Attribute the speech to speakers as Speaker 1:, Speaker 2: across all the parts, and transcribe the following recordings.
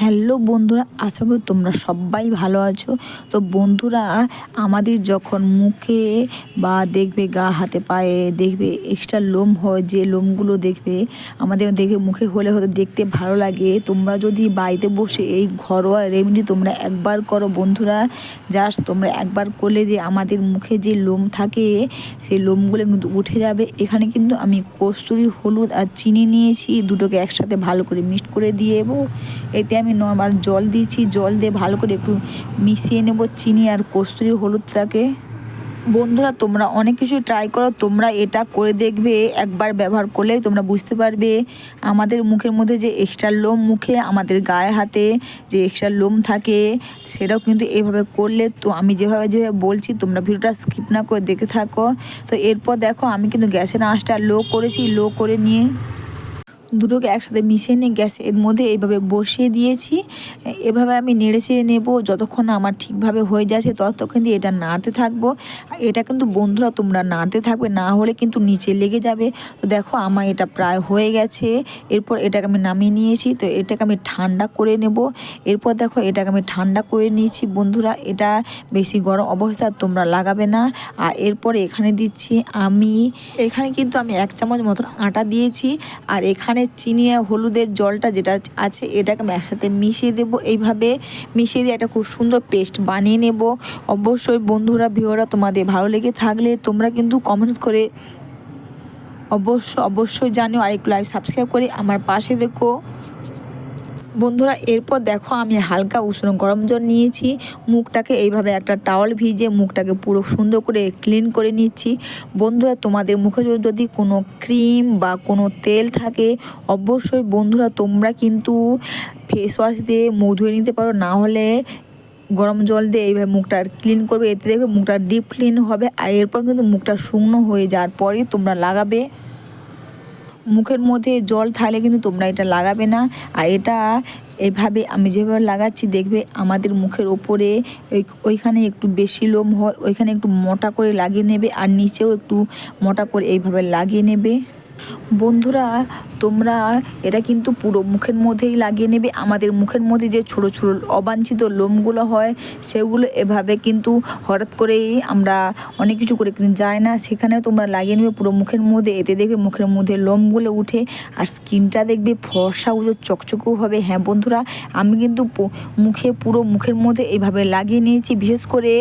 Speaker 1: Hello বন্ধুরা, আশা করি তোমরা সবাই ভালো আছো। তো বন্ধুরা, আমাদের যখন মুখে বা দেখবে গা, হাতে, পায়ে দেখবে এক্সট্রা লোম হয়, যে লোমগুলো দেখবে, আমাদের দেখে মুখে হলে হয়তো দেখতে ভালো লাগে। তোমরা যদি বাড়িতে বসে এই ঘরোয়া রেমেডি তোমরা একবার করো বন্ধুরা জাস্ট তোমরা একবার করলে যে আমাদের মুখে যে লোম থাকে, সেই লোমগুলো কিন্তু উঠে যাবে। এখানে কিন্তু আমি কস্তুরি হলুদ আর চিনি নিয়েছি, দুটোকে একসাথে ভালো করে মিক্সড করে দিয়ে এতে আমি নর্মাল জল দিয়েছি, জল দিয়ে ভালো করে একটু মিশিয়ে নেব চিনি আর কস্তুরি হলুদটাকে। বন্ধুরা, তোমরা অনেক কিছু ট্রাই করো, তোমরা এটা করে দেখবে, একবার ব্যবহার করলে তোমরা বুঝতে পারবে। আমাদের মুখের মধ্যে যে এক্সট্রা লোম মুখে, আমাদের গায়ে হাতে যে এক্সট্রা লোম থাকে, সেটাও কিন্তু এভাবে করলে তো আমি যেভাবে যেভাবে বলছি, তোমরা ভিডিওটা স্কিপ না করে দেখে থাকো। তো এরপর দেখো, আমি কিন্তু গ্যাসের আঁচটা লো করেছি লো করে নিয়ে দুটোকে একসাথে মিশিয়ে নিয়ে গ্যাসের মধ্যে এইভাবে বসিয়ে দিয়েছি। এভাবে আমি নেড়ে চেড়ে নেব, যতক্ষণ না আমার ঠিকভাবে হয়ে যাচ্ছে ততক্ষণ দিয়ে এটা নাড়তে থাকব। এটা কিন্তু বন্ধুরা, তোমরা নাড়তে থাকবে, না হলে কিন্তু নিচে লেগে যাবে। তো দেখো, আমার এটা প্রায় হয়ে গেছে। এরপর এটাকে আমি নামিয়ে নিয়েছি, তো এটাকে আমি ঠান্ডা করে নেব। এরপর দেখো, এটাকে আমি ঠান্ডা করে নিয়েছি, বন্ধুরা। এটা বেশি গরম অবস্থা, তোমরা লাগাবে না। আর এরপর এখানে দিচ্ছি আমি, এখানে কিন্তু আমি এক চামচ মতন আটা দিয়েছি। আর এখানে চিনি আর হলুদের জলটা যেটা আছে এটাকে আমি একসাথে মিশিয়ে দেবো। এইভাবে মিশিয়ে দিয়ে একটা খুব সুন্দর পেস্ট বানিয়ে নেব। অবশ্যই বন্ধুরা ভিওরা তোমাদের ভালো লেগে থাকলে তোমরা কিন্তু কমেন্টস করে অবশ্য, অবশ্যই জানিও আর একটু লাইভ সাবস্ক্রাইব করে আমার পাশে দেখো। বন্ধুরা, এরপর দেখো আমি হালকা উষ্ণ গরম জল নিয়েছি। মুখটাকে এইভাবে একটা টাওয়াল ভিজে মুখটাকে পুরো সুন্দর করে ক্লিন করে নিচ্ছি। বন্ধুরা, তোমাদের মুখে যদি কোনো ক্রিম বা কোনো তেল থাকে, অবশ্যই বন্ধুরা তোমরা কিন্তু ফেস ওয়াশ দিয়ে মুখ ধুয়ে নিতে পারো। না হলে গরম জল দিয়ে এইভাবে মুখটা ক্লিন করবে। এতে দেখবে মুখটা ডিপ ক্লিন হবে আর এরপর কিন্তু মুখটা শুকনো হয়ে যাওয়ার পরেই তোমরা লাগাবে। মুখের মধ্যে জল থাকলে কিন্তু তোমরা এটা লাগাবে না। আর এটা এভাবে আমি যেভাবে লাগাচ্ছি, দেখবে আমাদের মুখের ওপরে ওই ওইখানে একটু বেশি লোম হয়, ওইখানে একটু মোটা করে লাগিয়ে নেবে আর নিচেও একটু মোটা করে এইভাবে লাগিয়ে নেবে। বন্ধুরা, তোমরা এটা কিন্তু পুরো মুখের মধ্যেই লাগিয়ে নেবে। আমাদের মুখের মধ্যে যে ছোট ছোট অবাঞ্ছিত লোমগুলো হয়, সেগুলো এভাবে কিন্তু হঠাৎ করেই আমরা অনেক কিছু করে কিন্তু যায় না। সেখানেও তোমরা লাগিয়ে নেবে পুরো মুখের মধ্যে। এতে দেখবে মুখের মধ্যে লোমগুলো উঠে আর স্কিনটা দেখবে ফর্সা উজো চকচকেও হবে। হ্যাঁ বন্ধুরা, আমি কিন্তু মুখে পুরো মুখের মধ্যে এইভাবে লাগিয়ে নিয়েছি। বিশেষ করে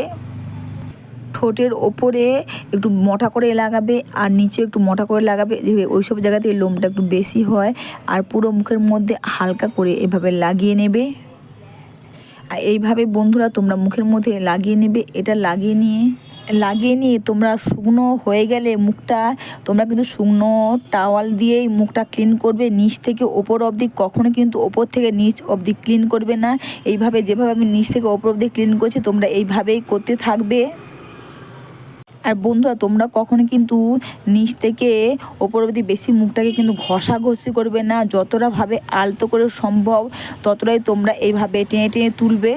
Speaker 1: ঠোঁটের ওপরে একটু মোটা করে লাগাবে আর নিচে একটু মোটা করে লাগাবে। ওই সব জায়গাতে লোমটা একটু বেশি হয় আর পুরো মুখের মধ্যে হালকা করে এভাবে লাগিয়ে নেবে। আর এইভাবে বন্ধুরা তোমরা মুখের মধ্যে লাগিয়ে নেবে। এটা লাগিয়ে নিয়ে লাগিয়ে নিয়ে তোমরা শুকনো হয়ে গেলে মুখটা, তোমরা কিন্তু শুকনো টাওয়াল দিয়েই মুখটা ক্লিন করবে। নিচ থেকে ওপর অবধি কখনো কিন্তু ওপর থেকে নিচ অবধি ক্লিন করবে না। এইভাবে যেভাবে আমি নিচ থেকে ওপর অবধি ক্লিন করছি, তোমরা এইভাবেই করতে থাকবে। আর বন্ধুরা, তোমরা কখনো কিন্তু নিচ থেকে ওপর অবধি বেশি মুখটাকে কিন্তু ঘষা ঘষি করবে না। যতটা ভাবে আলতো করে সম্ভব, ততটাই তোমরা এইভাবে টেনে টেনে তুলবে।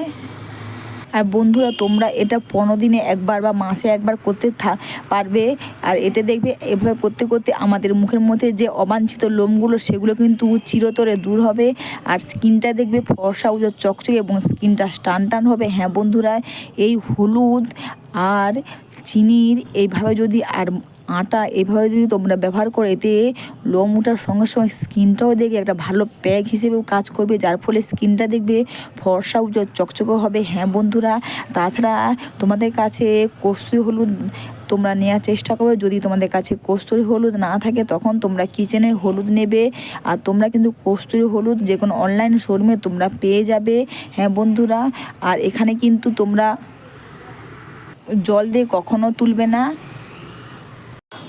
Speaker 1: আর বন্ধুরা, তোমরা এটা পনেরো দিনে একবার বা মাসে একবার করতে থা, পারবে। আর এটা দেখবে, এভাবে করতে করতে আমাদের মুখের মধ্যে যে অবাঞ্ছিত লোমগুলো, সেগুলো কিন্তু চিরতরে দূর হবে। আর স্কিনটা দেখবে ফর্সা উজোর চকচকে এবং স্কিনটা টান টান হবে। হ্যাঁ বন্ধুরা, এই হলুদ আর চিনির এইভাবে যদি আর আটা এভাবে যদি তোমরা ব্যবহার করো, এতে লোম উঠার সঙ্গে সঙ্গে স্কিনটাও দেখবে একটা ভালো প্যাক হিসেবেও কাজ করবে, যার ফলে স্কিনটা দেখবে ফর্সা, উজ্জ্বল, চকচকে হবে। হ্যাঁ বন্ধুরা, তাছাড়া তোমাদের কাছে কস্তুরি হলুদ তোমরা নেওয়ার চেষ্টা করবে। যদি তোমাদের কাছে কস্তুরি হলুদ না থাকে, তখন তোমরা কিচেনের হলুদ নেবে। আর তোমরা কিন্তু কস্তুরি হলুদ যে কোনো অনলাইন শোরুমে তোমরা পেয়ে যাবে। হ্যাঁ বন্ধুরা, আর এখানে কিন্তু তোমরা জল দিয়ে কখনো তুলবে না।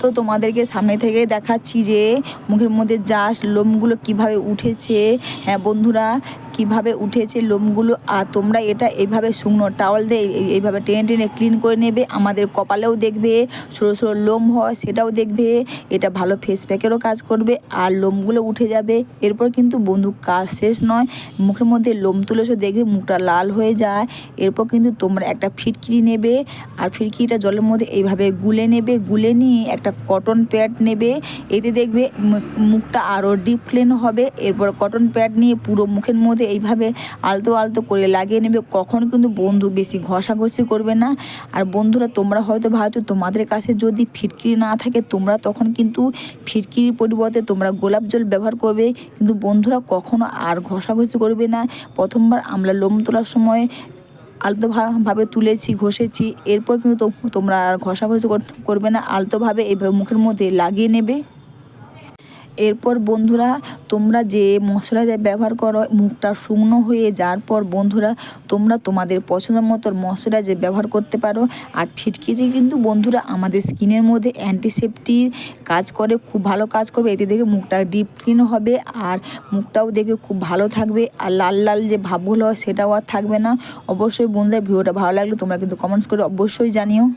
Speaker 1: তো তোমাদেরকে সামনে থেকে দেখাচ্ছি যে মুখের মধ্যে যাস লোমগুলো কীভাবে উঠেছে। হ্যাঁ বন্ধুরা কীভাবে উঠেছে লোমগুলো আর তোমরা এটা এইভাবে শুকনো টাওয়াল দিয়ে এইভাবে টেনে টেনে ক্লিন করে নেবে। আমাদের কপালেও দেখবে সরু সরু লোম হয় সেটাও দেখবে। এটা ভালো ফেস প্যাকেরও কাজ করবে আর লোমগুলো উঠে যাবে। এরপর কিন্তু বন্ধু কাজ শেষ নয়। মুখের মধ্যে লোম তুলেছো দেখবে মুখটা লাল হয়ে যায়। এরপর কিন্তু তোমরা একটা ফিটকিরি নেবে আর ফিটকিরিটা জলের মধ্যে এইভাবে গুলে নেবে। গুলে নিয়ে একটা কটন প্যাড নেবে। এতে দেখবে মুখটা আরও ডিপ ক্লিন হবে। এরপর কটন প্যাড নিয়ে পুরো মুখের মধ্যে এইভাবে আলতো আলতো করে লাগিয়ে নেবে, কখন কিন্তু বন্ধু বেশি ঘষাঘষি করবে না। আর বন্ধুরা, তোমরা হয়তো ভাবছ তোমাদের কাছে যদি ফিটকিরি না থাকে, তোমরা তখন কিন্তু ফিটকিরির পরিবর্তে তোমরা গোলাপ জল ব্যবহার করবে। কিন্তু বন্ধুরা, কখনো আর ঘষাঘষি করবে না। প্রথমবার আমরা লোম তোলার সময় আলতোভাবে তুলেছি, ঘষেছি। এরপর কিন্তু তোমরা আর ঘষাঘষি কর- করবে না। আলতোভাবে এইভাবে মুখের মধ্যে লাগিয়ে নেবে। এরপর বন্ধুরা, তোমরা যে মশলাটা ব্যবহার করো, মুখটা শুকনো হয়ে যাওয়ার পর বন্ধুরা, তোমরা তোমাদের পছন্দ মতো মশলা যে ব্যবহার করতে পারো। আর ফিটকিরি কিন্তু বন্ধুরা আমাদের স্কিনের মধ্যে অ্যান্টিসেপ্টিক কাজ করে, খুব ভালো কাজ করবে। এতে দেখে মুখটা ডিপ ক্লিন হবে আর মুখটাও দেখে খুব ভালো থাকবে। আর লাল লাল যে ভাবগুলো হয় সেটাও আর থাকবে না। অবশ্যই বন্ধুরা, ভিডিওটা ভালো লাগলে তোমরা কিন্তু কমেন্টস করে অবশ্যই জানিও।